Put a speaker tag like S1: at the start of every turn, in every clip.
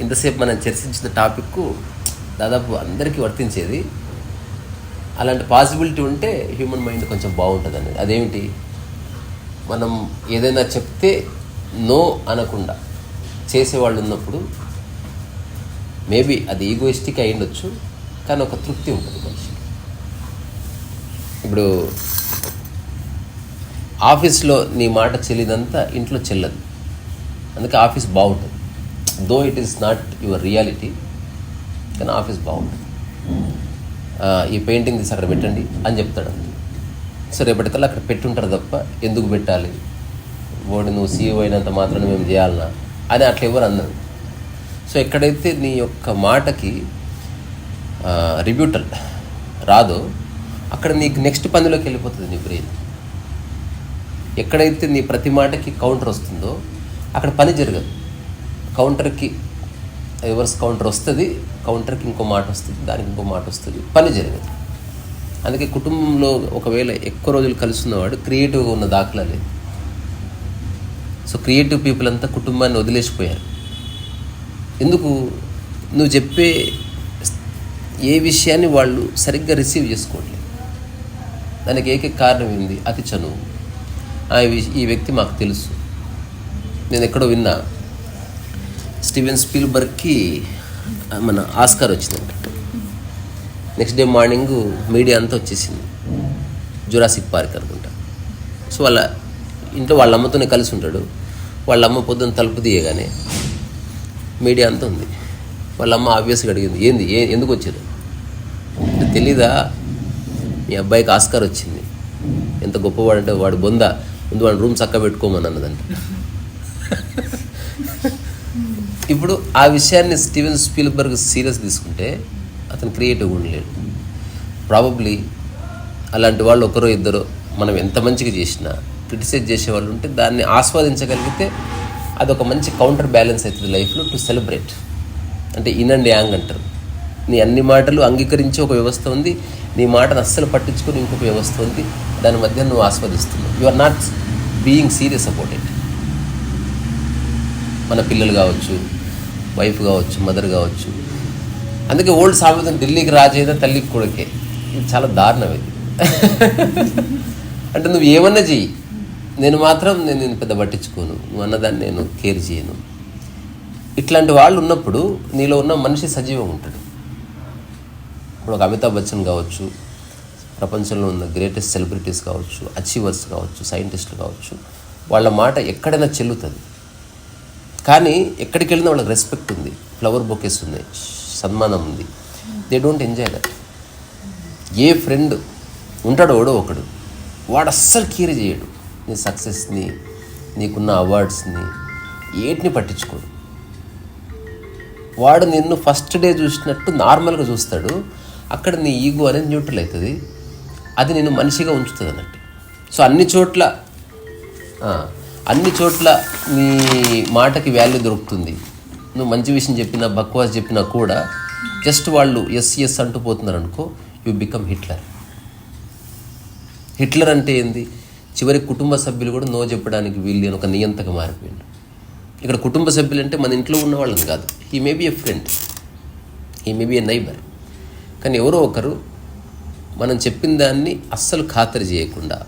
S1: ఇంతసేపు మనం చర్చించిన టాపిక్ దాదాపు అందరికీ వర్తించేది అలాంటి పాసిబిలిటీ ఉంటే హ్యూమన్ మైండ్ కొంచెం బాగుంటుంది అనేది అదేమిటి? మనం ఏదైనా చెప్తే నో అనకుండా చేసేవాళ్ళు ఉన్నప్పుడు మేబీ అది ఈగోయిస్టిక్ అయి ఉండొచ్చు కానీ ఒక తృప్తి ఉంటుంది. ఇప్పుడు ఆఫీస్లో నీ మాట చెల్లిదంతా ఇంట్లో చెల్లదు. అందుకే ఆఫీస్ బాగుంటుంది. Though it is not your reality కానీ ఆఫీస్ బాగుంటుంది. ఈ పెయింటింగ్ తీసి అక్కడ పెట్టండి అని చెప్తాడు అంతే. సో రేపటికల్లా అక్కడ పెట్టుంటారు తప్ప ఎందుకు పెట్టాలి? వాడు నువ్వు సీఈఓ అయినంత మాత్రం మేము చేయాలనా? అని అట్లా ఎవరు అన్నారు సో ఎక్కడైతే నీ యొక్క మాటకి రిబ్యూటల్ రాదో అక్కడ నీకు నెక్స్ట్ పనిలోకి వెళ్ళిపోతుంది నీ బ్రెయిన్. ఎక్కడైతే నీ ప్రతి మాటకి కౌంటర్ వస్తుందో అక్కడ పని జరగదు. కౌంటర్కి రివర్స్ కౌంటర్ వస్తుంది కౌంటర్కి ఇంకో మాట వస్తుంది దానికి ఇంకో మాట వస్తుంది పని జరగదు. అందుకే కుటుంబంలో ఒకవేళ ఎక్కువ రోజులు కలిసి ఉన్నవాడు క్రియేటివ్గా ఉన్న దాఖలా లేదు. సో క్రియేటివ్ పీపుల్ అంతా కుటుంబాన్ని వదిలేసిపోయారు. ఎందుకు? నువ్వు చెప్పే ఏ విషయాన్ని వాళ్ళు సరిగ్గా రిసీవ్ చేసుకోవట్లేదు. దానికి ఏకైక కారణం ఏంది? అతి చనువు. ఆ ఈ ఈ వ్యక్తి మాకు తెలుసు. నేను ఎక్కడో విన్నా. స్టీవెన్ స్పీల్బర్గ్కి మన ఆస్కార్ వచ్చిందంట. నెక్స్ట్ డే మార్నింగ్ మీడియా అంతా వచ్చేసింది. జురాసిక్ పార్క్ అనుకుంటా. సో వాళ్ళ ఇంట్లో వాళ్ళ అమ్మతోనే కలిసి ఉంటాడు. వాళ్ళ అమ్మ పొద్దున్న తలుపు తీయగానే మీడియా అంతా ఉంది. వాళ్ళ అమ్మ ఆబ్వియస్గా అడిగింది ఏంది? ఏ ఎందుకు వచ్చారు? తెలీదా? మీ అబ్బాయికి ఆస్కార్ వచ్చింది. ఎంత గొప్పవాడంటే వాడు బొంద ముందు వాడు రూమ్ చక్క పెట్టుకోమని అన్నదంట. ఇప్పుడు ఆ విషయాన్ని స్టీవెన్ స్పీల్బర్గ్ సీరియస్ తీసుకుంటే అతను క్రియేటివ్గా ఉండలేడు. ప్రాబబ్లీ అలాంటి వాళ్ళు ఒకరో ఇద్దరు మనం ఎంత మంచిగా చేసినా క్రిటిసైజ్ చేసే వాళ్ళు ఉంటే దాన్ని ఆస్వాదించగలిగితే అదొక మంచి కౌంటర్ బ్యాలెన్స్ అవుతుంది లైఫ్లో టు సెలబ్రేట్. అంటే ఇన్ అండ్ యాంగ్ అంటారు. నీ అన్ని మాటలు అంగీకరించే ఒక వ్యవస్థ ఉంది. నీ మాటను అస్సలు పట్టించుకుని ఇంకొక వ్యవస్థ ఉంది దాని మధ్య నువ్వు ఆస్వాదిస్తున్నావు. You are not being serious about it మన పిల్లలు కావచ్చు వైఫ్ కావచ్చు మదర్ కావచ్చు. అందుకే ఓల్డ్ సామెతం ఢిల్లీకి రాజేదా తల్లికి కొడుకే. ఇది చాలా దారుణం ఇది. అంటే నువ్వు ఏమన్నా చెయ్యి. నేను మాత్రం నేను నేను పెద్ద పట్టించుకోను. నువ్వు అన్నదాన్ని నేను కేర్ చేయను. ఇట్లాంటి వాళ్ళు ఉన్నప్పుడు నీలో ఉన్న మనిషి సజీవంగా ఉంటాడు. ఇప్పుడు ఒక అమితాబ్ బచ్చన్ కావచ్చు ప్రపంచంలో ఉన్న గ్రేటెస్ట్ సెలబ్రిటీస్ కావచ్చు అచీవర్స్ కావచ్చు సైంటిస్టులు కావచ్చు వాళ్ళ మాట ఎక్కడైనా చెల్లుతుంది. కానీ ఎక్కడికి వెళ్ళినా వాళ్ళకి రెస్పెక్ట్ ఉంది ఫ్లవర్ బొకేస్ ఉన్నాయి సన్మానం ఉంది. దే డోంట్ ఎంజాయ్ దట్ ఏ ఫ్రెండ్ ఉంటాడో ఓడో ఒకడు వాడు అస్సలు కీర చేయడు. నీ సక్సెస్ని నీకున్న అవార్డ్స్ని ఏటిని పట్టించుకోడు. వాడు నిన్ను ఫస్ట్ డే చూసినట్టు నార్మల్గా చూస్తాడు. అక్కడ నీ ఈగో అనేది న్యూట్రల్ అవుతుంది. అది నేను మనిషిగా ఉంచుతుంది అన్నట్టు సో అన్ని చోట్ల అన్ని చోట్ల నీ మాటకి వాల్యూ దొరుకుతుంది. నువ్వు మంచి విషయం చెప్పినా బక్వాస్ చెప్పినా కూడా జస్ట్ వాళ్ళు ఎస్ ఎస్ అంటూ పోతున్నారు అనుకో యు బికమ్ హిట్లర్ హిట్లర్ అంటే ఏంది? చివరి కుటుంబ సభ్యులు కూడా నో చెప్పడానికి వీళ్ళు అని ఒక నియంతగా మారిపోయింది ఇక్కడ కుటుంబ సభ్యులు అంటే మన ఇంట్లో ఉన్న వాళ్ళని కాదు. He may be a friend he may be a neighbour కానీ ఎవరో ఒకరు మనం చెప్పిన దాన్ని అస్సలు ఖాతరు చేయకుండా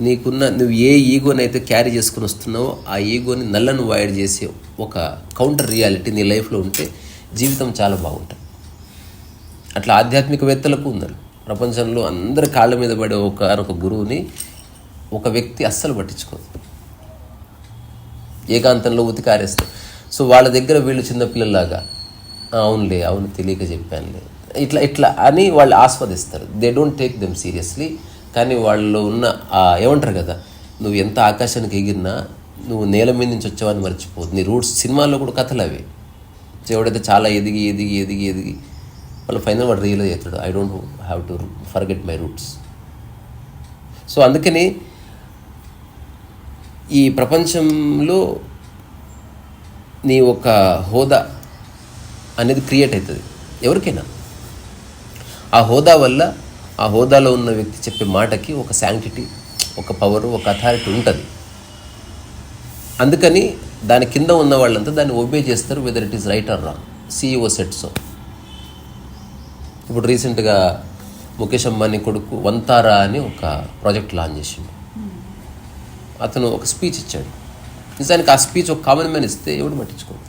S1: నీకున్న నువ్వు ఏ ఈగోనైతే క్యారీ చేసుకుని వస్తున్నావో ఆ ఈగోని నల్లను వాయిడ్ చేసే ఒక కౌంటర్ రియాలిటీ నీ లైఫ్లో ఉంటే జీవితం చాలా బాగుంటుంది. అట్లా ఆధ్యాత్మికవేత్తలకు ఉందరు. ప్రపంచంలో అందరి కాళ్ళ మీద పడే ఒక ఒక గురువుని ఒక వ్యక్తి అస్సలు పట్టించుకోదు. ఏకాంతంలో ఉతికారేస్తారు సో వాళ్ళ దగ్గర వీళ్ళు చిన్నపిల్లలాగా అవునులే అవును తెలియక చెప్పానులే. ఇట్లా ఇట్లా అని వాళ్ళు ఆస్వాదిస్తారు. They don't take them seriously కానీ వాళ్ళు ఉన్న ఏమంటారు కదా నువ్వు ఎంత ఆకాశానికి ఎగిరినా నువ్వు నేల మీద నుంచి వచ్చావని మర్చిపోదు నీ రూట్స్ సినిమాల్లో కూడా కథలు అవి. ఎవడైతే చాలా ఎదిగి ఎదిగి ఎదిగి ఎదిగి వాళ్ళు ఫైనల్ వాడు రియలైజ్ అవుతాడు I don't have to forget my roots so అందుకని ఈ ప్రపంచంలో నీ ఒక హోదా అనేది క్రియేట్ అవుతుంది. ఎవరికైనా. ఆ హోదా వల్ల ఆ హోదాలో ఉన్న వ్యక్తి చెప్పే మాటకి ఒక శాంక్టిటీ ఒక పవర్ ఒక అథారిటీ ఉంటుంది. అందుకని దాని కింద ఉన్న వాళ్ళంతా దాన్ని ఒబే చేస్తారు whether it is right or wrong CEO sets ఇప్పుడు రీసెంట్గా ముఖేష్ అంబానీ కొడుకు వంతారా అని ఒక ప్రాజెక్ట్ లాంచ్ చేసిండు. అతను ఒక స్పీచ్ ఇచ్చాడు. నిజానికి ఆ స్పీచ్ ఒక కామన్ మ్యాన్ ఇస్తే ఎవడు పట్టించుకోడు?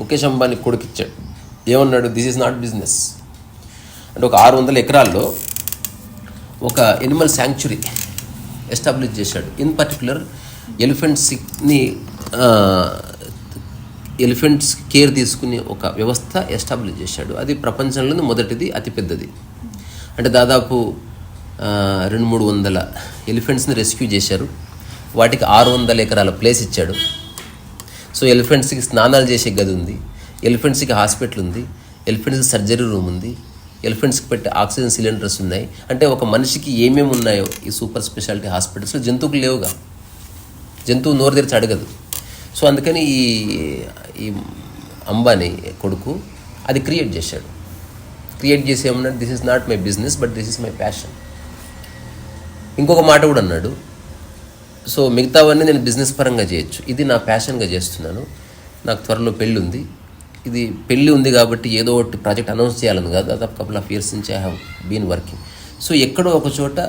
S1: ముఖేష్ అంబానీ కొడుకు ఇచ్చాడు. ఏమన్నాడు? దిస్ ఈజ్ నాట్ బిజినెస్ అంటే ఒక ఆరు వందల ఎకరాల్లో ఒక ఎనిమల్ శాంక్చురీ ఎస్టాబ్లిష్ చేశాడు. ఇన్ పర్టికులర్ ఎలిఫెంట్స్ని ఎలిఫెంట్స్ కేర్ తీసుకునే ఒక వ్యవస్థ ఎస్టాబ్లిష్ చేశాడు. అది ప్రపంచంలోనే మొదటిది అతిపెద్దది. అంటే దాదాపు రెండు మూడు వందల ఎలిఫెంట్స్ని రెస్క్యూ చేశారు. వాటికి ఆరు వందల ఎకరాల ప్లేస్ ఇచ్చాడు. సో ఎలిఫెంట్స్కి స్నానాలు చేసే గది ఉంది. ఎలిఫెంట్స్కి హాస్పిటల్ ఉంది. ఎలిఫెంట్స్కి సర్జరీ రూమ్ ఉంది. ఎలిఫెంట్స్కి పెట్టే ఆక్సిజన్ సిలిండర్స్ ఉన్నాయి. అంటే ఒక మనిషికి ఏమేమి ఉన్నాయో ఈ సూపర్ స్పెషాలిటీ హాస్పిటల్స్లో జంతువులు లేవుగా. జంతువు నోరు తెరిచి అడగదు. సో అందుకని ఈ ఈ అంబానీ కొడుకు అది క్రియేట్ చేశాడు. క్రియేట్ చేసి ఏమన్నాడు this is not my business but this is my passion ఇంకొక మాట కూడా అన్నాడు. సో మిగతావన్నీ నేను బిజినెస్ పరంగా చేయొచ్చు. ఇది నా ప్యాషన్గా చేస్తున్నాను. నాకు త్వరలో పెళ్ళి ఉంది ఇది పెళ్ళి ఉంది కాబట్టి ఏదో ఒకటి ప్రాజెక్ట్ అనౌన్స్ చేయాలని కాదు. దాదాపు కపుల్ ఆఫ్ ఇయర్స్ నుంచి I have been working so ఎక్కడో ఒక చోట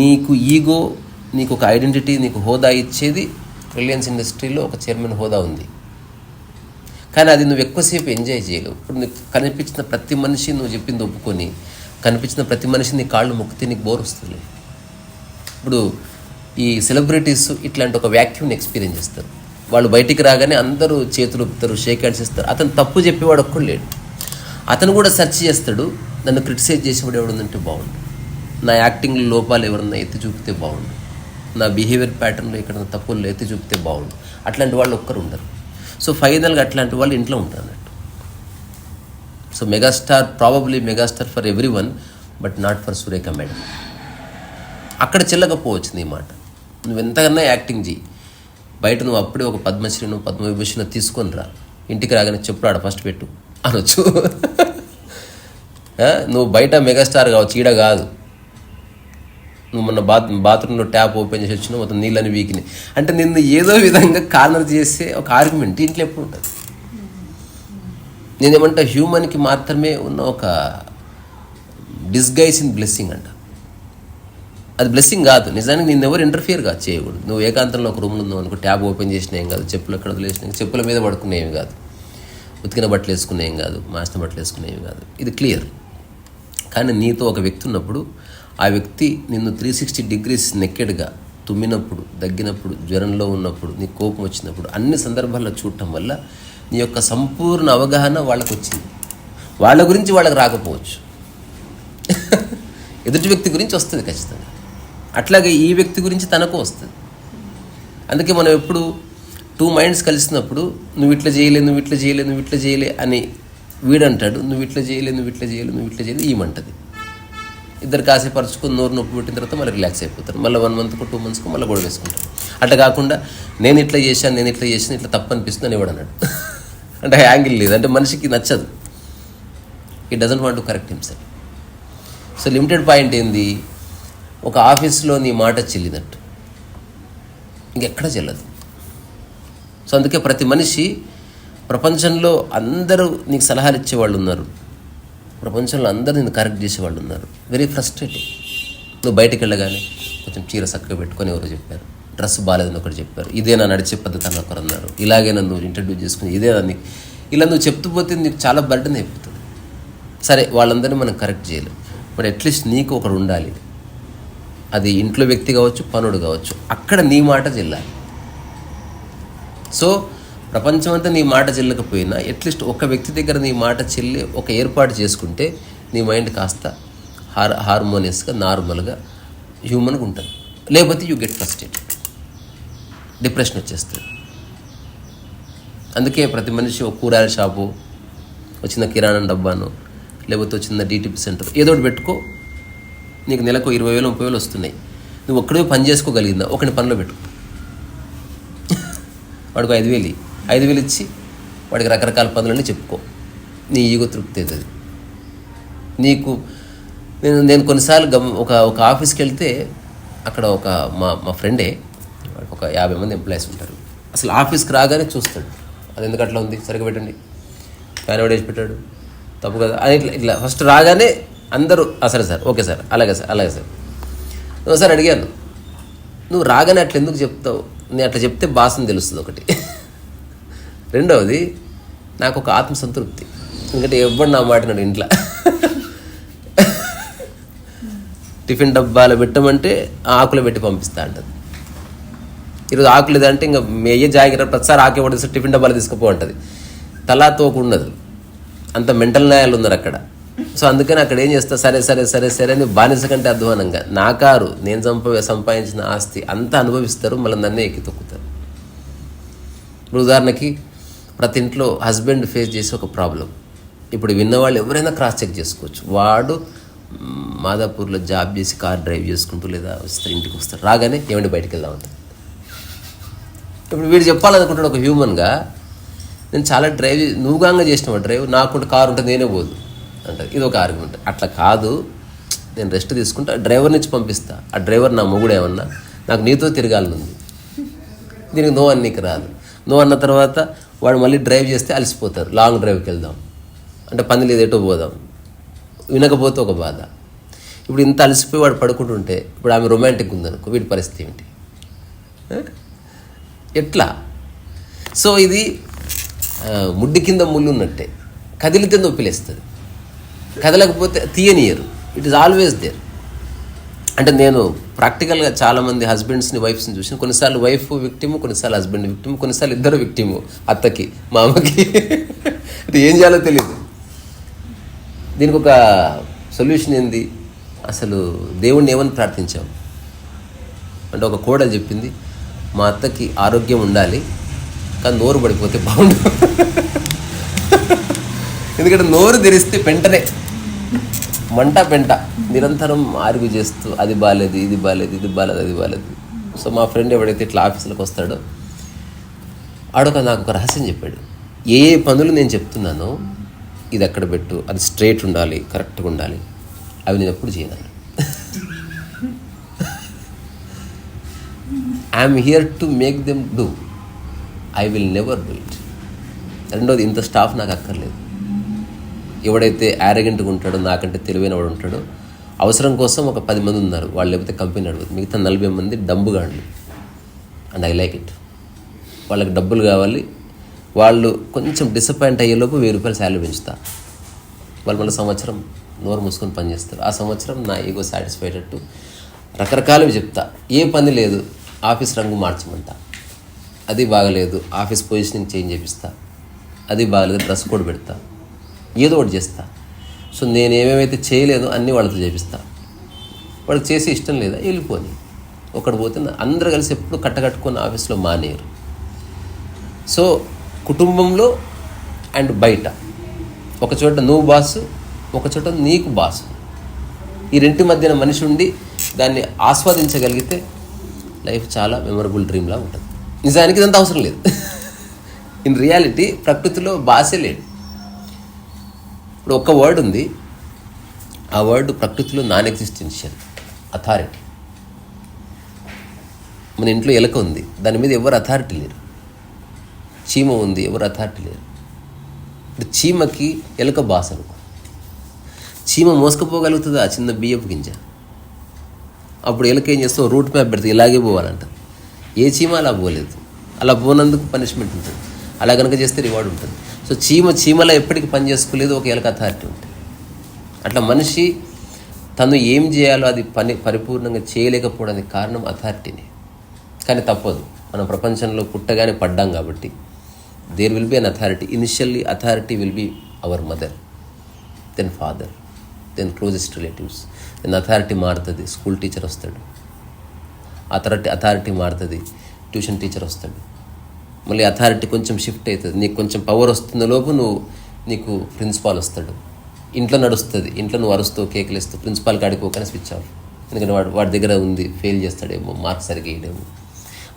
S1: నీకు ఈగో నీకు ఒక ఐడెంటిటీ నీకు హోదా ఇచ్చేది రిలయన్స్ ఇండస్ట్రీలో ఒక చైర్మన్ హోదా ఉంది. కానీ అది నువ్వు ఎక్కువసేపు ఎంజాయ్ చేయలేవు. ఇప్పుడు నీకు కనిపించిన ప్రతి మనిషి నువ్వు చెప్పింది ఒప్పుకొని కనిపించిన ప్రతి మనిషి నీ కాళ్ళు మొక్కితే నీకు బోర్ వస్తుంది. ఇప్పుడు ఈ సెలబ్రిటీస్ ఇట్లాంటి ఒక వ్యాక్యూమ్ని ఎక్స్పీరియన్స్ చేస్తారు. వాళ్ళు బయటికి రాగానే అందరూ చేతులు ఊపుతారు షేక్ హ్యాండ్స్ ఇస్తారు అతను తప్పు చెప్పేవాడు ఒక్కడు లేడు. అతను కూడా సెర్చ్ చేస్తాడు. నన్ను క్రిటిసైజ్ చేసేవాడు ఎవడుందంటే బాగుండు నా యాక్టింగ్ లోపాలు ఎవరన్నా ఎత్తి చూపితే బాగుండు నా బిహేవియర్ ప్యాటర్న్లో ఎక్కడ తప్పులు ఎత్తి చూపితే బాగుండు అట్లాంటి వాళ్ళు ఒక్కరు ఉండరు. సో ఫైనల్గా అట్లాంటి వాళ్ళు ఇంట్లో ఉంటారు అన్నట్టు. So megastar probably megastar for everyone but not for Surekha madam అక్కడ చెల్లకపోవచ్చు ఈ మాట. నువ్వు ఎంతకన్నా యాక్టింగ్ చేయి బయట నువ్వు అప్పుడే ఒక పద్మశ్రీను పద్మవిభూషణ తీసుకొని రా ఇంటికి రాగానే చెప్పు ఆడ ఫస్ట్ పెట్టు. అనొచ్చు. నువ్వు బయట మెగాస్టార్ కావచ్చు ఈడ కాదు. నువ్వు మొన్న బాత్ బాత్రూంలో ట్యాప్ ఓపెన్ చేసి వచ్చినావు మొత్తం నీళ్ళని వీకినాయి. అంటే నిన్ను ఏదో విధంగా కార్నర్ చేసే ఒక ఆర్గ్యుమెంట్ ఇంట్లో ఎప్పుడు ఉంటుంది? నేనేమంటా హ్యూమన్కి మాత్రమే ఉన్న ఒక డిస్గైస్ ఇన్ బ్లెస్సింగ్ అంట. అది బ్లెస్సింగ్ కాదు. నిజానికి నేను ఎవరు ఇంటర్ఫియర్ కాదు చేయకూడదు. నువ్వు ఏకాంతంలో ఒక రూమ్లో ఉన్నావు అనుకో ట్యాబ్ ఓపెన్ చేసిన ఏం కాదు. చెప్పులు ఎక్కడ వదిలేసిన చెప్పుల మీద పడుకునేవి కాదు. ఉతికిన బట్టలు వేసుకునేవి కాదు. మాసిన బట్టలు వేసుకునేవి కాదు. ఇది క్లియర్ కానీ నీతో ఒక వ్యక్తి ఉన్నప్పుడు ఆ వ్యక్తి నిన్ను త్రీ సిక్స్టీ డిగ్రీస్ నెక్కెడ్గా తుమ్మినప్పుడు దగ్గినప్పుడు జ్వరంలో ఉన్నప్పుడు నీ కోపం వచ్చినప్పుడు అన్ని సందర్భాల్లో చూడటం వల్ల నీ యొక్క సంపూర్ణ అవగాహన వాళ్ళకు వచ్చింది వాళ్ళ గురించి వాళ్ళకి రాకపోవచ్చు. ఎదుటి వ్యక్తి గురించి వస్తుంది ఖచ్చితంగా. అట్లాగే ఈ వ్యక్తి గురించి తనకు వస్తుంది. అందుకే మనం ఎప్పుడు టూ మైండ్స్ కలిసినప్పుడు నువ్వు ఇట్లా చేయలే నువ్వు ఇట్లా చేయలే నువ్వు ఇట్లా చేయలే అని వీడంటాడు నువ్వు ఇట్లా చేయలే నువ్వు ఇట్లా చేయలే నువ్వు ఇట్లా చేయలే ఈమంటది. ఇద్దరు కాసేపు పరుచుకొని నోరు నొప్పి పెట్టిన తర్వాత మళ్ళీ రిలాక్స్ అయిపోతారు. మళ్ళీ వన్ మంత్కు టూ మంత్స్కు మళ్ళీ గొడవ వేసుకుంటారు. అట్లా కాకుండా నేను ఇట్లా చేశాను నేను ఇట్లా చేసాను ఇట్లా తప్పు అనిపిస్తుంది అని ఇవ్వడు అంటే యాంగిల్ లేదు. అంటే మనిషికి నచ్చదు. He doesn't want to correct himself so limited point ఏంది? ఒక ఆఫీస్లో నీ మాట చెల్లినట్టు. ఇంకెక్కడ చెల్లదు. సో అందుకే ప్రతి మనిషి ప్రపంచంలో అందరూ నీకు సలహాలు ఇచ్చేవాళ్ళు ఉన్నారు. ప్రపంచంలో అందరూ నేను కరెక్ట్ చేసేవాళ్ళు ఉన్నారు. వెరీ ఫ్రస్ట్రేటింగ్ నువ్వు బయటికి వెళ్ళగానే కొంచెం చీర చక్కగా పెట్టుకొని ఎవరో చెప్పారు. డ్రెస్ బాగాలేదని ఒకటి చెప్పారు. ఇదేనా నడిచే పద్ధతి అని ఒకరు అన్నారు. ఇలాగే నన్ను ఇంట్రడ్యూస్ చేసుకుని ఇదే అని ఇలా నువ్వు చెప్తూ పోతే నీకు చాలా బర్డన్ అయిపోతుంది. సరే వాళ్ళందరినీ మనం కరెక్ట్ చేయలేం. బట్ అట్లీస్ట్ నీకు ఒకడు ఉండాలి. అది ఇంట్లో వ్యక్తి కావచ్చు పనుడు కావచ్చు. అక్కడ నీ మాట చెల్లాలి. సో ప్రపంచం అంతా నీ మాట చెల్లకపోయినా అట్లీస్ట్ ఒక వ్యక్తి దగ్గర నీ మాట చెల్లి ఒక ఏర్పాటు చేసుకుంటే నీ మైండ్ కాస్త హార్ హార్మోనియస్గా నార్మల్గా హ్యూమన్గా ఉంటుంది. లేకపోతే యూ గెట్ ఫ్రస్ట్రేటెడ్. డిప్రెషన్ వచ్చేస్తుంది. అందుకే ప్రతి మనిషి ఒక కూరగాయల షాపు వచ్చిన కిరాణా డబ్బాను లేకపోతే వచ్చిన డిటిపి డీటీపీ సెంటర్ ఏదో ఒకటి పెట్టుకో నీకు నెలకు ఇరవై వేలు ముప్పై వేలు వస్తున్నాయి. నువ్వు ఒక్కడే పని చేసుకోగలిగిందా? ఒకటి పనిలో పెట్టుకో వాడికి ఐదు వేలు ఐదు వేలు ఇచ్చి వాడికి రకరకాల పనులన్నీ చెప్పుకో. నీ ఈగో తృప్తి అవుతుంది. నీకు నేను నేను కొన్నిసార్లు గమ్ ఒక ఒక ఆఫీస్కి వెళ్తే అక్కడ ఒక మా మా ఫ్రెండే ఒక యాభై మంది ఎంప్లాయీస్ ఉంటారు. అసలు ఆఫీస్కి రాగానే చూస్తాడు. అది ఎందుకు అట్లా ఉంది? సరిగ్గా పెట్టండి. ఫ్యాన్ వేసి పెట్టాడు? తప్పు కదా. అని ఇట్లా ఇట్లా ఫస్ట్ రాగానే అందరూ "ఆ, సరే సార్ ఓకే సార్ అలాగే సార్ అలాగే సార్. ఒకసారి అడిగాను నువ్వు రాగానే అట్లా ఎందుకు చెప్తావు? నేను అట్లా చెప్తే బాసం తెలుస్తుంది ఒకటి. రెండవది నాకు ఒక ఆత్మసంతృప్తి. ఎందుకంటే ఎవ్వడు నా మాట నాడు ఇంట్లో. టిఫిన్ డబ్బాలు పెట్టమంటే ఆ ఆకులు పెట్టి పంపిస్తా అంటది. ఈరోజు ఆకులు లేదంటే ఇంకా మీ జాగ్రత్త ప్రతిసారి ఆకే ఇవ్వడం టిఫిన్ డబ్బాలు తీసుకుపో అంటది. తలా తోకుండదు అంత మెంటల్ న్యాయాలు ఉన్నారు అక్కడ. సో అందుకని అక్కడ ఏం చేస్తా? సరే సరే సరే సరే అని బానిస కంటే అధ్వానంగా. నా కారు నేను సంపా సంపాదించిన ఆస్తి అంతా అనుభవిస్తారు మళ్ళీ నన్నే ఎక్కి తొక్కుతారు. ఇప్పుడు ఉదాహరణకి ప్రతి ఇంట్లో హస్బెండ్ ఫేస్ చేసే ఒక ప్రాబ్లం. ఇప్పుడు విన్నవాళ్ళు ఎవరైనా క్రాస్ చెక్ చేసుకోవచ్చు. వాడు మాదాపూర్లో జాబ్ చేసి కార్ డ్రైవ్ చేసుకుంటూ లేదా వస్తే ఇంటికి వస్తారు రాగానే ఏమంటే బయటికి వెళ్దాం అంటారు ఇప్పుడు వీడు చెప్పాలనుకుంటాడు ఒక హ్యూమన్గా నేను చాలా డ్రైవ్ నువ్వుగాంగా చేసిన డ్రైవ్? నాకుంటే కారు ఉంటే నేనే పోదు. అంటారు. ఇది ఒక ఆర్గ్యుమెంట్ అట్లా కాదు. నేను రెస్ట్ తీసుకుంటా డ్రైవర్ నుంచి పంపిస్తా. ఆ డ్రైవర్ నా మొగుడు ఏమన్నా నాకు నీతో తిరగాలని ఉంది దీనికి నో అన్నీకి రాదు. నో అన్న తర్వాత వాడు మళ్ళీ డ్రైవ్ చేస్తే అలసిపోతారు. లాంగ్ డ్రైవ్కి వెళ్దాం. అంటే పని లేదు ఎటో పోదాం. వినకపోతే ఒక బాధ. ఇప్పుడు ఇంత అలసిపోయి వాడు పడుకుంటుంటే ఇప్పుడు ఆమె రొమాంటిక్ ఉందనుకో వీడి పరిస్థితి ఏంటి ఎట్లా? సో ఇది ముడ్డి కింద ముళ్ళు ఉన్నట్టే. కదిలితే నొప్పిలేస్తుంది. కదలకపోతే తీయనియరు. ఇట్ ఈస్ ఆల్వేస్ దేర్ అంటే నేను ప్రాక్టికల్గా చాలామంది హస్బెండ్స్ని వైఫ్స్ని చూసిన కొన్నిసార్లు వైఫ్ విక్టిము కొన్నిసార్లు హస్బెండ్ విక్టిము కొన్నిసార్లు ఇద్దరు విక్టిము అత్తకి మామకి. అంటే ఏం చేయాలో తెలియదు దీనికి ఒక సొల్యూషన్ ఏంది? అసలు దేవుణ్ణి ఏమని ప్రార్థించాం? అంటే ఒక కోడ చెప్పింది మా అత్తకి ఆరోగ్యం ఉండాలి కానీ నోరు పడిపోతే బాగుండు. ఎందుకంటే నోరు తెరిస్తే పెంటనే మంట పెంట నిరంతరం ఆర్గ్యూ చేస్తూ అది బాగాలేదు ఇది బాగాలేదు ఇది బాగాలేదు అది బాగాలేదు సో మా ఫ్రెండ్ ఎవడైతే ఇట్లా ఆఫీసులకు వస్తాడో ఆడొక నాకు ఒక రహస్యం చెప్పాడు. ఏ ఏ పనులు నేను చెప్తున్నానో ఇది అక్కడ పెట్టు అది స్ట్రైట్ ఉండాలి కరెక్ట్గా ఉండాలి. అవి నేను ఎప్పుడు చేయను I'm here to make them do I will never do it రెండోది ఇంత స్టాఫ్ నాకు అక్కర్లేదు. ఎవడైతే యారగెంట్గా ఉంటాడో నాకంటే తెలివైన వాడు ఉంటాడో అవసరం కోసం ఒక పది మంది ఉన్నారు. వాళ్ళు లేకపోతే కంపెనీ నడవదు మిగతా నలభై మంది డబ్బుగాండ్లు అండ్. ఐ లైక్ ఇట్ వాళ్ళకి డబ్బులు కావాలి. వాళ్ళు కొంచెం డిసప్పాయింట్ అయ్యేలోపు వెయ్యి రూపాయలు శాలరీ పెంచుతా. వాళ్ళు మళ్ళీ సంవత్సరం నోరు మూసుకొని పని చేస్తారు. ఆ సంవత్సరం నా ఈగో సాటిస్ఫైడట్టు రకరకాలవి చెప్తా. ఏ పని లేదు. ఆఫీస్ రంగు మార్చమంటా. అది బాగలేదు. ఆఫీస్ పొజిషనింగ్ చేంజ్ చేపిస్తా. అది బాగలేదు. డ్రెస్ కోడ్ పెడతా. ఏదో ఒకటి చేస్తా. సో నేను ఏమేమైతే చేయలేదో అన్నీ వాళ్ళతో చేపిస్తా. వాళ్ళకి చేసే ఇష్టం లేదా వెళ్ళిపోని. ఒకటి పోతే నా- అందరూ కలిసి ఎప్పుడు కట్టకట్టుకొని ఆఫీస్లో మానేయరు. సో కుటుంబంలో అండ్ బయట. ఒక చోట నువ్వు బాసు ఒక చోట నీకు బాసు. ఈ రెంటి మధ్యన మనిషి ఉండి దాన్ని ఆస్వాదించగలిగితే లైఫ్ చాలా మెమరబుల్ డ్రీమ్లా ఉంటుంది. నిజానికి ఇదంతా అవసరం లేదు. ఇన్ రియాలిటీ ప్రకృతిలో బాసే లేడు ఇప్పుడు ఒక్క వర్డ్ ఉంది. ఆ వర్డ్ ప్రకృతిలో నాన్ ఎగ్జిస్టెన్షియల్ అథారిటీ మన ఇంట్లో ఎలక ఉంది. దాని మీద ఎవరు అథారిటీ లేరు. చీమ ఉంది ఎవరు అథారిటీ లేరు. ఇప్పుడు చీమకి ఎలుక బాస్ అనుకో. చీమ మోసుకుపోగలుగుతుందా ఆ చిన్న బియ్యపు గింజ? అప్పుడు ఎలక ఏం చేస్తావు? రూట్ మ్యాప్ పెడితే ఇలాగే పోవాలంట. ఏ చీమ అలా పోలేదు. అలా పోనందుకు పనిష్మెంట్ ఉంటుంది. అలా కనుక చేస్తే రివార్డ్ ఉంటుంది. సో చీమ చీమలా ఎప్పటికీ పని చేసుకోలేదు ఒక ఎలక అథారిటీ ఉంటుంది అట్లా మనిషి తను ఏం చేయాలో అది పని పరిపూర్ణంగా చేయలేకపోవడానికి కారణం అథారిటీనే కానీ తప్పదు. మనం ప్రపంచంలో పుట్టగానే పడ్డాం కాబట్టి there will be an authority initially authority will be our mother then father then closest relatives then authority మారుతుంది. స్కూల్ టీచర్ వస్తాడు. అథారిటీ అథారిటీ మారుతుంది. ట్యూషన్ టీచర్ వస్తాడు. మళ్ళీ అథారిటీ కొంచెం షిఫ్ట్ అవుతుంది. నీకు కొంచెం పవర్ వస్తున్న లోపు నువ్వు నీకు ప్రిన్సిపాల్ వస్తాడు. ఇంట్లో నడుస్తుంది. ఇంట్లో నువ్వు అరుస్తూ కేకులు ఇస్తూ ప్రిన్సిపాల్ కాడికోకనే స్విచ్ ఆఫ్. ఎందుకంటే వాడు వాడి దగ్గర ఉంది ఫెయిల్ చేస్తాడేమో మార్క్స్ సరిగ్గా వేయడేమో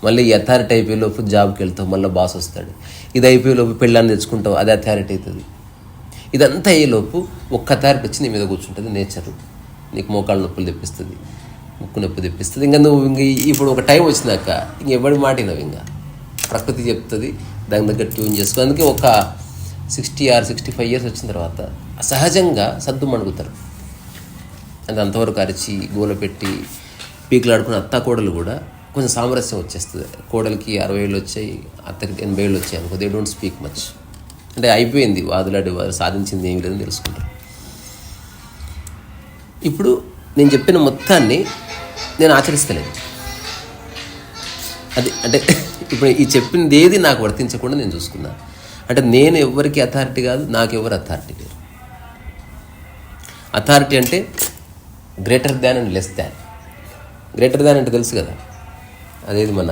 S1: మళ్ళీ ఈ అథారిటీ అయిపోయే లోపు జాబ్కి వెళ్తావు మళ్ళీ బాస్ వస్తాడు. ఇది అయిపోయే లోపు పెళ్ళాన్ని తెచ్చుకుంటావు అది అథారిటీ అవుతుంది. ఇదంతా అయ్యేలోపు ఒక్క అథారిటీ వచ్చి నీ మీద కూర్చుంటుంది నేచర్ నీకు మోకాళ్ళ నొప్పులు తెప్పిస్తుంది ముక్కు నొప్పి తెప్పిస్తుంది. ఇంకా నువ్వు ఇంక ఇప్పుడు ఒక టైం వచ్చినాక ఇంక ఎవడి మాట ఇంకా? ప్రకృతి చెప్తుంది దాని దగ్గర ట్యూన్ చేసుకో అందుకే ఒక sixty or sixty five years వచ్చిన తర్వాత సహజంగా సద్దు మణుగుతారు. అంటే అంతవరకు అరిచి గోల పెట్టి పీకులాడుకున్న అత్త కోడలు కూడా కొంచెం సామరస్యం వచ్చేస్తుంది. కోడలికి అరవై ఏళ్ళు వచ్చాయి అత్తకి ఎనభై ఏళ్ళు వచ్చాయి అనుకో దే డోంట్ స్పీక్ మచ్ అంటే అయిపోయింది వాదులాడి వారు సాధించింది ఏమి లేదని తెలుసుకుంటారు. ఇప్పుడు నేను చెప్పిన మొత్తాన్ని నేను ఆచరిస్తలేదు అది అంటే ఇప్పుడు ఈ చెప్పింది ఏది నాకు వర్తించకుండా నేను చూసుకున్నాను అంటే నేను ఎవరికి అథారిటీ కాదు నాకు ఎవరు అథారిటీ లేరు. అథారిటీ అంటే greater than and less than greater than అంటే తెలుసు కదా. అదేది మన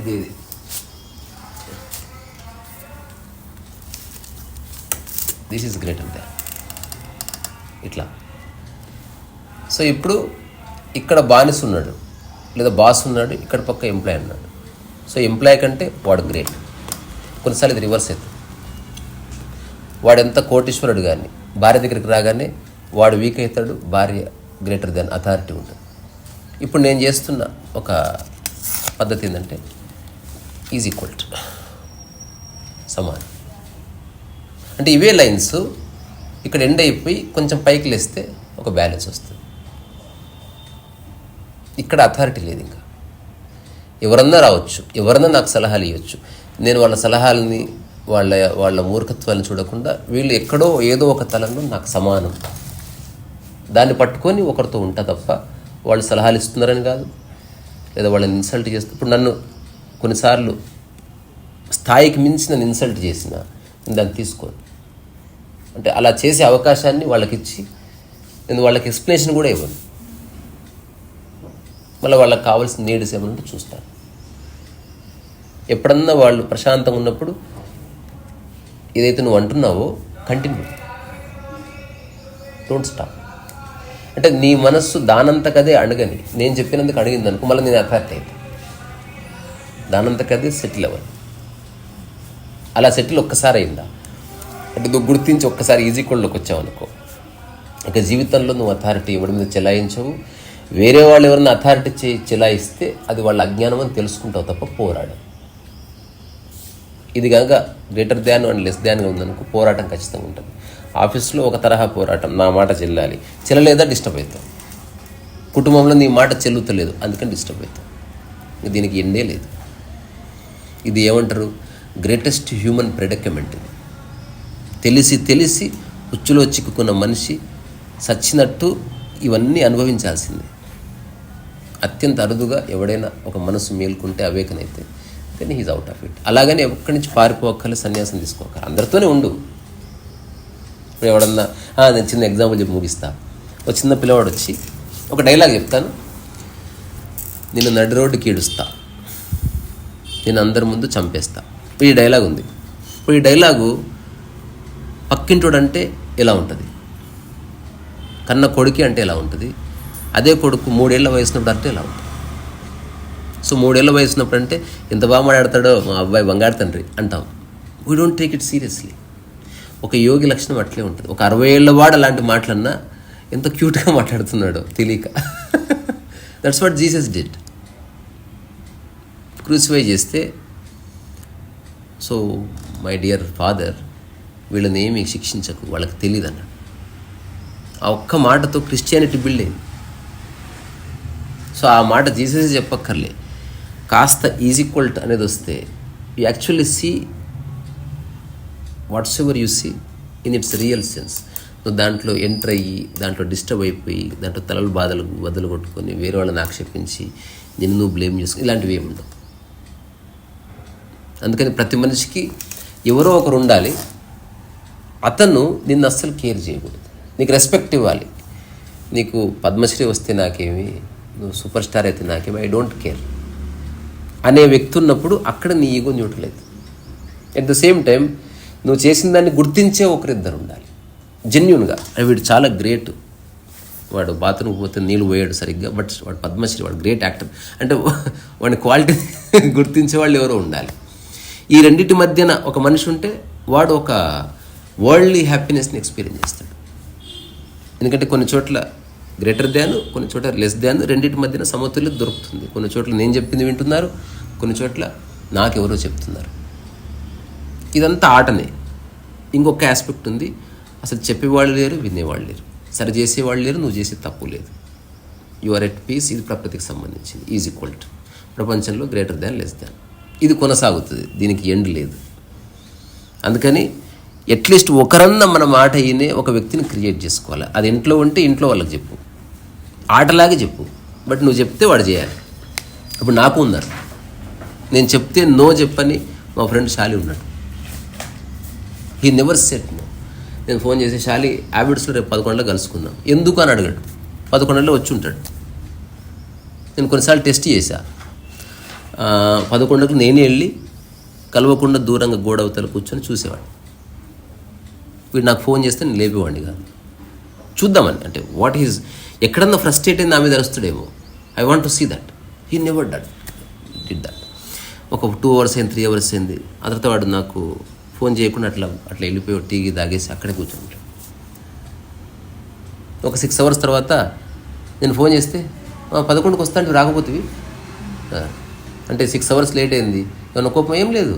S1: ఇది ఇది. దిస్ ఈజ్ గ్రేటర్ దాన్ ఇట్లా. సో ఇప్పుడు ఇక్కడ బానిస ఉన్నాడు లేదా బాస్ ఉన్నాడు ఇక్కడ పక్క ఎంప్లాయ్ ఉన్నాడు. సో ఎంప్లాయ్ కంటే వాడు గ్రేట్ కొన్నిసార్లు ఇది రివర్స్ అవుతుంది వాడు ఎంత కోటీశ్వరుడు కానీ భార్య దగ్గరికి రాగానే వాడు వీక్ అవుతాడు భార్య గ్రేటర్ దాన్ అథారిటీ ఉంటుంది. ఇప్పుడు నేను చేస్తున్న ఒక పద్ధతి ఏంటంటే ఈజ్ ఈక్వల్ టు సమానం. అంటే ఇవే లైన్స్ ఇక్కడ ఎండ్ అయిపోయి కొంచెం పైకి లేస్తే ఒక బ్యాలెన్స్ వస్తుంది. ఇక్కడ అథారిటీ లేదు ఇంకా. ఎవరన్నా రావచ్చు ఎవరన్నా నాకు సలహాలు ఇవ్వచ్చు నేను వాళ్ళ సలహాలని వాళ్ళ వాళ్ళ మూర్ఖత్వాన్ని చూడకుండా వీళ్ళు ఎక్కడో ఏదో ఒక తలంలో నాకు సమానం. దాన్ని పట్టుకొని ఒకరితో ఉంటా తప్ప వాళ్ళు సలహాలు ఇస్తున్నారని కాదు. లేదా వాళ్ళని ఇన్సల్ట్ చేస్తే ఇప్పుడు నన్ను కొన్నిసార్లు స్థాయికి మించి నన్ను ఇన్సల్ట్ చేసిన నేను దాన్ని తీసుకోను. అంటే అలా చేసే అవకాశాన్ని వాళ్ళకి ఇచ్చి నేను వాళ్ళకి ఎక్స్ప్లెనేషన్ కూడా ఇవ్వను. మళ్ళీ వాళ్ళకి కావాల్సిన నీడ్స్ ఏమంటే చూస్తాను. ఎప్పుడన్నా వాళ్ళు ప్రశాంతంగా ఉన్నప్పుడు ఏదైతే నువ్వు అంటున్నావో కంటిన్యూ డోంట్ స్టాప్ అంటే నీ మనస్సు దానంతకదే అడగని నేను చెప్పినందుకు అడిగింది అనుకో మళ్ళీ నేను అథారిటీ అయితే దానంతకదే సెటిల్ అవ్వాలి అలా సెటిల్ ఒక్కసారి అయిందా? అంటే నువ్వు గుర్తించి ఒక్కసారి ఈజీ కోడ్లోకి వచ్చావు అనుకో. ఇక జీవితంలో నువ్వు అథారిటీ ఎవరి మీద చెలాయించవు. వేరే వాళ్ళు ఎవరైనా అథారిటీ చే చెలాయిస్తే అది వాళ్ళ అజ్ఞానం అని తెలుసుకుంటావు తప్ప పోరాడు ఇది కనుక గ్రేటర్ దాన్ అండ్ లెస్ దాన్గా ఉందనుకో పోరాటం ఖచ్చితంగా ఉంటుంది. ఆఫీస్లో ఒక తరహా పోరాటం నా మాట చెల్లాలి. చెల్లలేదా? డిస్టర్బ్ అవుతాం కుటుంబంలో నీ మాట చెల్లుతలేదు. అందుకని డిస్టర్బ్ అవుతాం దీనికి ఎండే లేదు. ఇది ఏమంటారు? గ్రేటెస్ట్ హ్యూమన్ ప్రెడక్యుమెంట్ ఇది. తెలిసి తెలిసి ఉచ్చులో చిక్కుకున్న మనిషి సచ్చినట్టు ఇవన్నీ అనుభవించాల్సిందే. అత్యంత అరుదుగా ఎవడైనా ఒక మనసు మేల్కుంటే అవేకనైతే then he's out of it అలాగని ఎక్కడి నుంచి పారిపోకలి సన్యాసం తీసుకోకరు అందరితోనే ఉండు. ఇప్పుడు ఎవడన్నా నేను చిన్న ఎగ్జాంపుల్ చెప్పి ముగిస్తా. ఒక చిన్న పిల్లవాడు వచ్చి ఒక డైలాగ్ చెప్తాను. నేను నడి రోడ్డుకి ఈడుస్తా నేను అందరి ముందు చంపేస్తా. ఇప్పుడు ఈ డైలాగ్ ఉంది. ఇప్పుడు ఈ డైలాగు పక్కింటోడు అంటే ఎలా ఉంటుంది? కన్న కొడుకి అంటే ఎలా ఉంటుంది? అదే కొడుకు మూడేళ్ళ వయసునప్పుడు అంటే ఎలా ఉంటుంది? సో మూడేళ్ళ ఉన్నప్పుడు అంటే ఎంత బాగా మాట్లాడతాడో మా అబ్బాయి బంగారు తండ్రి అంటాం. We don't take it seriously ఒక యోగి లక్షణం అట్లే ఉంటుంది. ఒక అరవై ఏళ్ళ వాడు అలాంటి మాటలన్నా ఎంత క్యూట్గా మాట్లాడుతున్నాడో తెలియక. That's what Jesus did crucify చేస్తే సో మై డియర్ ఫాదర్ వీళ్ళని ఏమీ శిక్షించకు వాళ్ళకి తెలియదు అన్నాడు. ఆ ఒక్క మాటతో క్రిస్టియానిటీ బిల్డ్ అయింది. సో ఆ మాట జీసస్ చెప్పక్కర్లే. కాస్త ఈజీక్వల్ట్ అనేది వస్తే you actually see whatsoever you see in its real sense నువ్వు దాంట్లో ఎంటర్ అయ్యి దాంట్లో డిస్టర్బ్ అయిపోయి దాంట్లో తలలు బాధలు బదులు కొట్టుకొని వేరే వాళ్ళని ఆక్షేపించి నిన్ను నువ్వు బ్లేమ్ చేసుకుని ఇలాంటివి ఏమి ఉండవు. అందుకని ప్రతి మనిషికి ఎవరో ఒకరు ఉండాలి. అతను నిన్ను అస్సలు కేర్ చేయకూడదు. నీకు రెస్పెక్ట్ ఇవ్వాలి. నీకు పద్మశ్రీ వస్తే నాకేమి నువ్వు సూపర్ స్టార్ అయితే నాకేమి ఐ డోంట్ కేర్ అనే వ్యక్తి ఉన్నప్పుడు అక్కడ నీ ego neutral at at the same time నువ్వు చేసిన దాన్ని గుర్తించే ఒకరిద్దరు ఉండాలి. జెన్యున్గా వీడు చాలా గ్రేట్ వాడు బాత్రూమ్ పోతే నీళ్ళు పోయాడు సరిగ్గా బట్ వాడు పద్మశ్రీ వాడు గ్రేట్ యాక్టర్ అంటే వాడి క్వాలిటీ గుర్తించే వాళ్ళు ఎవరో ఉండాలి. ఈ రెండింటి మధ్యన ఒక మనిషి ఉంటే వాడు ఒక వరల్డ్లీ హ్యాపీనెస్ని ఎక్స్పీరియన్స్ చేస్తాడు. ఎందుకంటే కొన్ని చోట్ల గ్రేటర్ దాన్ కొన్ని చోట్ల లెస్ దాన్ రెండింటి మధ్యన సమతుల్యత దొరుకుతుంది. కొన్ని చోట్ల నేను చెప్పింది వింటున్నారు కొన్ని చోట్ల నాకెవరో చెప్తున్నారు. ఇదంతా ఆటనే. ఇంకొక ఆస్పెక్ట్ ఉంది అసలు చెప్పేవాళ్ళు లేరు వినేవాళ్ళు లేరు. సరి చేసేవాళ్ళు లేరు నువ్వు చేసే తప్పు లేదు. యు ఆర్ ఎట్ పీస్ ఇది ప్రకృతికి సంబంధించింది. ఈజ్ ఈక్వల్ టు ప్రపంచంలో గ్రేటర్ దాన్ లెస్ దాన్ ఇది కొనసాగుతుంది దీనికి ఎండ్ లేదు. అందుకని అట్లీస్ట్ ఒకరన్న మన మాట అయినే ఒక వ్యక్తిని క్రియేట్ చేసుకోవాలి. అది ఇంట్లో ఉంటే ఇంట్లో వాళ్ళకి చెప్పు. ఆటలాగే చెప్పు. బట్ నువ్వు చెప్తే వాడు చేయాలి. ఇప్పుడు నాకు ఉన్నారు. నేను చెప్తే నో చెప్పని మా ఫ్రెండ్ షాలి ఉన్నాడు. హీ నెవర్ సెట్ నో నేను ఫోన్ చేసి షాలి హ్యాబిట్స్లో రేపు పదకొండులో కలుసుకుందాం. ఎందుకు? అని అడిగాడు. పదకొండులో వచ్చి ఉంటాడు. నేను కొన్నిసార్లు టెస్ట్ చేశా. పదకొండుకు నేనే వెళ్ళి కలవకుండా దూరంగా గోడవతల కూర్చొని చూసేవాడిని. వీడు నాకు ఫోన్ చేస్తే నేను లేపేవాడిని కాదు. చూద్దామని. అంటే వాట్ ఈజ్ ఎక్కడన్నా ఫ్రస్ట్రేట్ అయింది ఆమె మీద I want to see that he never did did that ఒక టూ అవర్స్ అయింది త్రీ అవర్స్ అయింది. ఆ తర్వాత వాడు నాకు ఫోన్ చేయకుండా అట్లా అట్లా వెళ్ళిపోయి టీ తాగేసి అక్కడే కూర్చుంటాడు. ఒక సిక్స్ అవర్స్ తర్వాత నేను ఫోన్ చేస్తే పదకొండుకి వస్తా అంటే రాకపోతుంది అంటే సిక్స్ అవర్స్ లేట్ అయింది. ఏమన్నా కోపం? ఏం లేదు.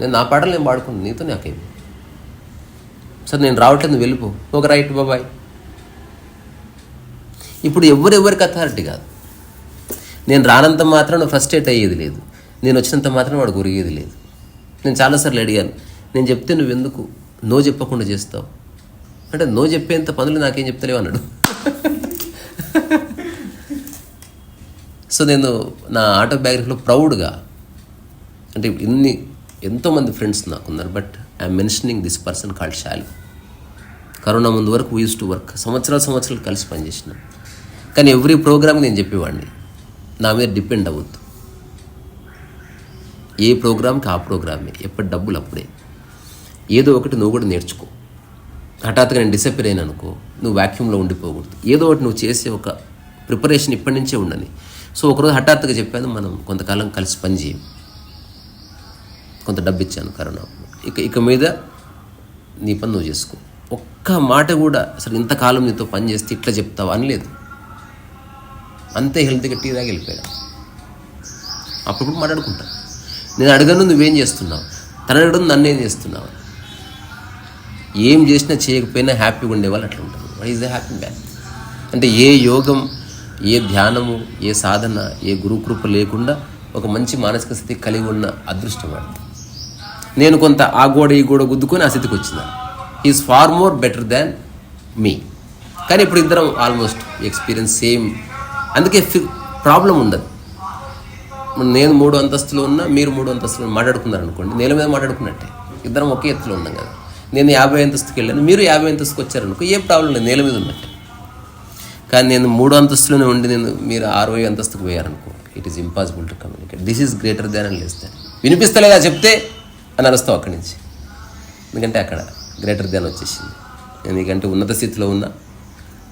S1: నేను నా పాటలు నేను పాడుకున్నాను నీతో నాకేమి సరే నేను రావట్లేదు నువ్వు వెళ్ళిపో. ఒక రైట్ బాబాయ్ ఇప్పుడు ఎవరెవరికి అథారిటీ కాదు. నేను రానంత మాత్రం ఫ్రస్ట్రేట్ అయ్యేది లేదు. నేను వచ్చినంత మాత్రం వాడు గురిగేది లేదు. నేను చాలాసార్లు అడిగాను నేను చెప్తే నువ్వు ఎందుకు నో చెప్పకుండా చేస్తావు. అంటే నో చెప్పేంత పనులు నాకేం చెప్తలేవు అన్నాడు. సో నేను నా ఆటోబయోగ్రఫీలో ప్రౌడ్గా అంటే ఇన్ని ఎంతోమంది friends నాకున్నారు but I'm mentioning this person called Shali corona ముందు వరకు యూస్ టు వర్క్ సంవత్సరాలు సంవత్సరాలు కలిసి పనిచేసినాం. కానీ ఎవ్రీ ప్రోగ్రామ్ నేను చెప్పేవాడిని. నా మీద డిపెండ్ అవ్వద్దు. ఏ ప్రోగ్రామ్కి ఆ ప్రోగ్రామే. ఎప్పటి డబ్బులు అప్పుడే. ఏదో ఒకటి నువ్వు కూడా నేర్చుకో. హఠాత్తుగా నేను డిసప్పేర్ అయినా అనుకో నువ్వు వ్యాక్యూమ్లో ఉండిపోకూడదు. ఏదో ఒకటి నువ్వు చేసే ఒక ప్రిపరేషన్ ఇప్పటి నుంచే ఉండని సో ఒకరోజు హఠాత్తుగా చెప్పాను మనం కొంతకాలం కలిసి పని చేయం. కొంత డబ్బు ఇచ్చాను కరోనా. ఇక ఇక మీద నీ పని నువ్వు చేసుకో. ఒక్క మాట కూడా అసలు ఇంతకాలం నీతో పని చేస్తే ఇట్లా చెప్తావు? అనలేదు. అంతే హెల్త్గా టీ దాకా వెళ్ళిపోయాడు. అప్పుడు మాట్లాడుకుంటా. నేను అడగను నువ్వేం చేస్తున్నావు? తన అడగడం నన్నేం చేస్తున్నావు? ఏం చేసినా చేయకపోయినా హ్యాపీగా ఉండేవాళ్ళు అట్లా ఉంటారు. What is the happy man. అంటే ఏ యోగం ఏ ధ్యానము ఏ సాధన ఏ గురుకృప లేకుండా ఒక మంచి మానసిక స్థితి కలిగి ఉన్న అదృష్టం వాడు. నేను కొంత ఆ గోడ ఈ గోడ గుద్దుకొని ఆ స్థితికి వచ్చిన. Is far more better than me కానీ ఇప్పుడు ఇద్దరం ఆల్మోస్ట్ ఎక్స్పీరియన్స్ సేమ్ అందుకే ప్రాబ్లం ఉండదు. నేను మూడు అంతస్తులు ఉన్నా మీరు మూడు అంతస్తులు మాట్లాడుకున్నారు అనుకోండి నేల మీద మాట్లాడుకున్నట్టే. ఇద్దరం ఒకే ఎత్తులో ఉన్నాం కదా. నేను యాభై అంతస్తుకి వెళ్ళాను మీరు యాభై అంతస్తుకి వచ్చారనుకో ఏ ప్రాబ్లం లేదు నేల మీద ఉన్నట్టే. కానీ నేను మూడు అంతస్తులోనే ఉండి నేను మీరు అరవై అంతస్తుకు పోయారనుకో it is impossible to communicate this is greater than అని లెస్ వినిపిస్తలేదా చెప్తే? అని అరుస్తావు అక్కడి నుంచి. ఎందుకంటే అక్కడ గ్రేటర్ దాన్ వచ్చేసింది. నేను నీకంటే ఉన్నత స్థితిలో ఉన్నా.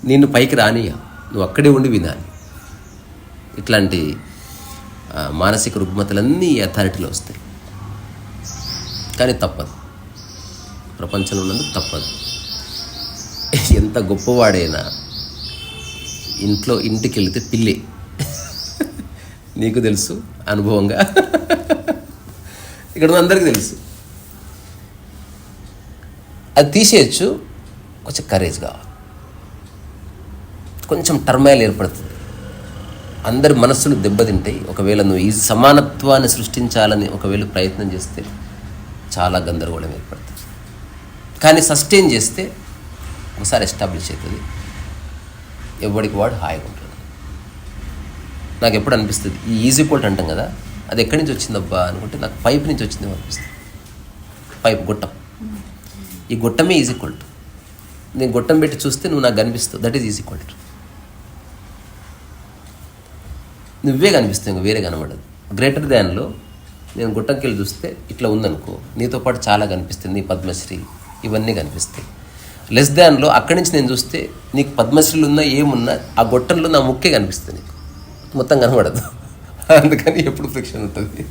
S1: నిన్ను పైకి రానియా నువ్వు అక్కడే ఉండి వినాలి. ఇట్లాంటి మానసిక రుగ్మతలన్నీ అథారిటీలో వస్తాయి. కానీ తప్పదు. ప్రపంచంలో ఉన్నందుకు తప్పదు. ఎంత గొప్పవాడైనా ఇంట్లో ఇంటికి వెళితే పిల్లి. నీకు తెలుసు అనుభవంగా. ఇక్కడ అందరికీ తెలుసు. అది తీసేయచ్చు కొంచెం కరేజ్ కావాలి. కొంచెం టర్మాయిల్ ఏర్పడుతుంది. అందరి మనస్సులు దెబ్బతింటాయి. ఒకవేళ నువ్వు ఈ సమానత్వాన్ని సృష్టించాలని ఒకవేళ ప్రయత్నం చేస్తే చాలా గందరగోళం ఏర్పడుతుంది. కానీ సస్టైన్ చేస్తే ఒకసారి ఎస్టాబ్లిష్ అవుతుంది. ఎవరికి వాడు హాయిగా ఉంటాడు. నాకు ఎప్పుడు అనిపిస్తుంది ఈ ఈజీ పోల్ట్ అంటాం కదా అది ఎక్కడి నుంచి వచ్చిందబ్బా అనుకుంటే నాకు పైప్ నుంచి వచ్చిందేమో అనిపిస్తుంది. పైప్ గొట్టం. ఈ గొట్టమే ఈజీ కోల్ట్ నేను గొట్టం పెట్టి చూస్తే నువ్వు నాకు కనిపిస్తావు. దట్ ఈజ్ ఈజీ కోల్ట్ నువ్వే కనిపిస్తావు ఇంకా వేరే కనబడదు. గ్రేటర్ దాన్లో నేను గుట్టంకెళ్ళి చూస్తే ఇట్లా ఉందనుకో నీతో పాటు చాలా కనిపిస్తుంది నీ పద్మశ్రీ ఇవన్నీ కనిపిస్తాయి. లెస్ దాన్లో అక్కడి నుంచి నేను చూస్తే నీకు పద్మశ్రీలు ఉన్నా ఏమున్నా ఆ గొట్టంలో నా ముక్కే కనిపిస్తుంది నీకు. మొత్తం కనబడదు. అందుకని ఎప్పుడు ఫిక్షన్ ఉంటుంది.